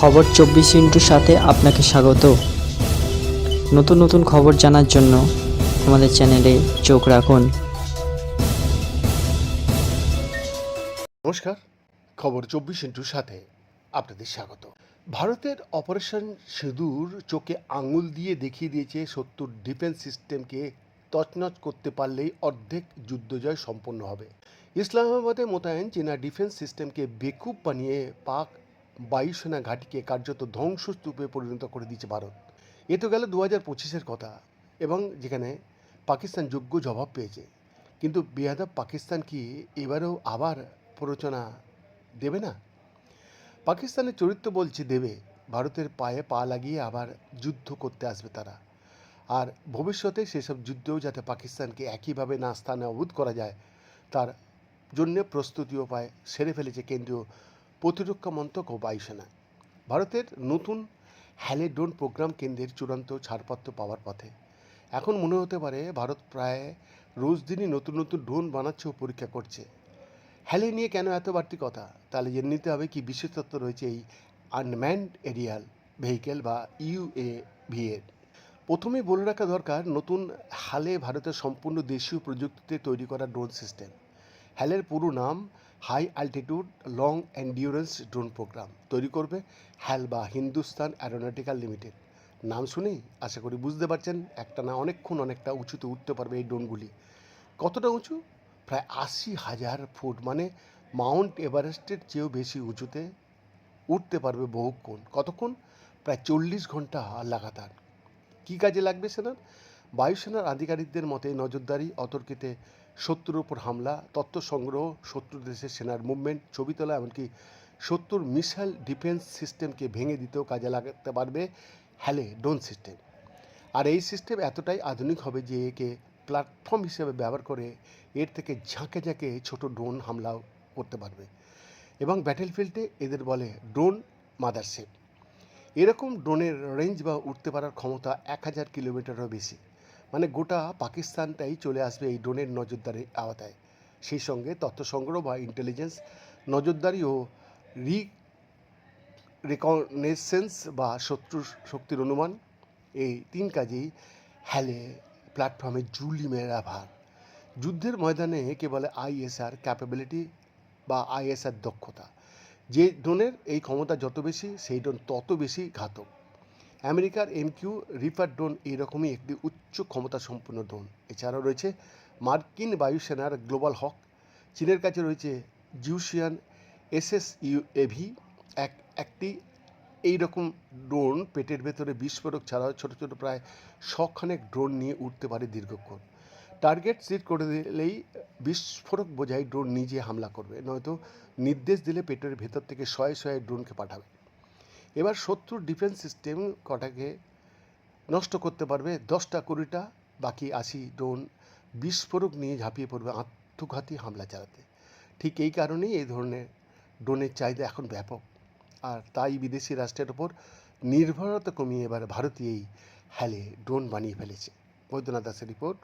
খবর চব্বিশ ইন্টুর সাথে আপনাকে স্বাগত। নতুন নতুন খবর জানার জন্য আমাদের চ্যানেলে চোখ রাখুন। নমস্কার, খবর চব্বিশ ইন্টুর সাথে আপনাদের স্বাগত। ভারতের অপারেশন সিঁদুর চোখে আঙুল দিয়ে দেখিয়ে দিয়েছে সত্তর ডিফেন্স সিস্টেমকে তছনছ করতে পারলেই অর্ধেক যুদ্ধজয় সম্পন্ন হবে। ইসলামাবাদে মোতায়েন চীনা ডিফেন্স সিস্টেমকে বেকুব বানিয়ে পাক বায়ুসেনা ঘাঁটিকে কার্যত ধ্বংসস্তূপে পরিণত করে দিয়েছে ভারত। এ তো গেল দু হাজার পঁচিশের কথা এবং যেখানে পাকিস্তান যোগ্য জবাব পেয়েছে। কিন্তু বেয়াদব পাকিস্তান কি এবারেও আবার প্ররোচনা দেবে না? পাকিস্তানের চরিত্র বলছে দেবে, ভারতের পায়ে পা লাগিয়ে আবার যুদ্ধ করতে আসবে তারা। আর ভবিষ্যতে সেসব যুদ্ধেও যাতে পাকিস্তানকে একইভাবে না স্থানে অবুধ করা যায়, তার জন্যে প্রস্তুতি উপায় সেরে ফেলেছে কেন্দ্রীয় প্রতিরক্ষা মন্ত্রক ও বায়ুসেনা। ভারতের নতুন হ্যালেডোন প্রোগ্রাম কেন্দ্রের চূড়ান্ত ছাড়পত্র পাওয়ার পথে। এখন মনে হতে পারে ভারত প্রায় রোজ দিনই নতুন নতুন ড্রোন বানাচ্ছে ও পরীক্ষা করছে। হ্যালে নিয়ে কেন এত বাড়তি কথা? তাহলে জেনে নিতে হবে কি বিশেষত্ব রয়েছে এই আনম্যান্ড এরিয়াল ভেহিকেল বা ইউএভি এর। প্রথমে বলে রাখা দরকার, নতুন হালে ভারতের সম্পূর্ণ দেশীয় প্রযুক্তিতে তৈরি করা ড্রোন সিস্টেম। হ্যালের পুরো নাম high altitude long endurance drone program তৈরি করবে হ্যালবা হিন্দুস্তান অ্যারোনটিক্যাল লিমিটেড নাম শুনেই আশা করি বুঝতে পারছেন, একটা না অনেকক্ষণ অনেকটা উঁচুতে উঠতে পারবে এই ড্রোনগুলি কতটা উঁচু? প্রায় আশি হাজার ফুট মানে মাউন্ট এভারেস্টের চেয়েও বেশি উঁচুতে উঠতে পারবে বহুক্ষণ কতক্ষণ? প্রায় চল্লিশ ঘণ্টা লাগাতার। কী কাজে লাগবে সেনার? বায়ুসেনার আধিকারিকদের মতে নজরদারি, অতর্কিতে শত্রুর ওপর হামলা, তথ্য সংগ্রহ, শত্রু দেশের সেনার মুভমেন্ট ছবি তোলা, এমনকি শত্রুর মিসাইল ডিফেন্স সিস্টেমকে ভেঙে দিতেও কাজে লাগাতে পারবে হ্যালে ড্রোন সিস্টেম আর এই সিস্টেম এতটাই আধুনিক হবে যে একে প্ল্যাটফর্ম হিসেবে ব্যবহার করে এর থেকে ঝাঁকে ঝাঁকে ছোট ড্রোন হামলাও করতে পারবে। এবং ব্যাটেলফিল্ডে এদের বলে ড্রোন মাদারশিপ এরকম ড্রোনের রেঞ্জ বা উঠতে পারার ক্ষমতা এক হাজার কিলোমিটারও বেশি। মানে গোটা পাকিস্তানটাই চলে আসবে এই ড্রোনের নজরদারির আওতায়। সেই সঙ্গে তথ্য সংগ্রহ বা ইন্টেলিজেন্স নজরদারি ও রি রেকনেসেন্স বা শত্রু শক্তির অনুমান, এই তিন কাজেই হ্যালে প্ল্যাটফর্মে জুলি মেরা ভার। যুদ্ধের ময়দানে কে বলে আইএসআর ক্যাপাবিলিটি বা আইএসআর দক্ষতা। যে ড্রোনের এই ক্ষমতা যত বেশি, সেই ড্রোন তত বেশি ঘাতক। আমেরিকার এমকিউ রিপার ড্রোন এইরকমই একটি উচ্চ ক্ষমতা সম্পন্ন ড্রোন। এছাড়াও রয়েছে মার্কিন বায়ুসেনার গ্লোবাল হক, চীনের কাছে রয়েছে জিউশিয়ান এসএস ইউএভি এক, একটি এই রকম ড্রোন পেটের ভেতরে বিস্ফোরক ছাড়াও ছোট ছোট প্রায় শখানেক ড্রোন নিয়ে উঠতে পারে দীর্ঘক্ষণ। টার্গেট সিট করে দিলেই বিস্ফোরক বোঝাই ড্রোন নিজে হামলা করবে, নয়তো নির্দেশ দিলে পেটের ভেতর থেকে শয়ে শয়ে ড্রোনকে পাঠাবে। এবার শত্রুর ডিফেন্স সিস্টেম কটাকে নষ্ট করতে পারবে? দশটা কুড়িটা, বাকি আশি ড্রোন বিস্ফোরক নিয়ে ঝাঁপিয়ে পড়বে, আত্মঘাতী হামলা চালাতে। ঠিক এই কারণেই এই ধরনের ড্রোনের চাহিদা এখন ব্যাপক। আর তাই বিদেশি রাষ্ট্রের ওপর নির্ভরতা কমিয়ে এবার ভারতীয় এই হ্যালে ড্রোন বানিয়ে ফেলেছে। বৈদ্যনাথ দাসের রিপোর্ট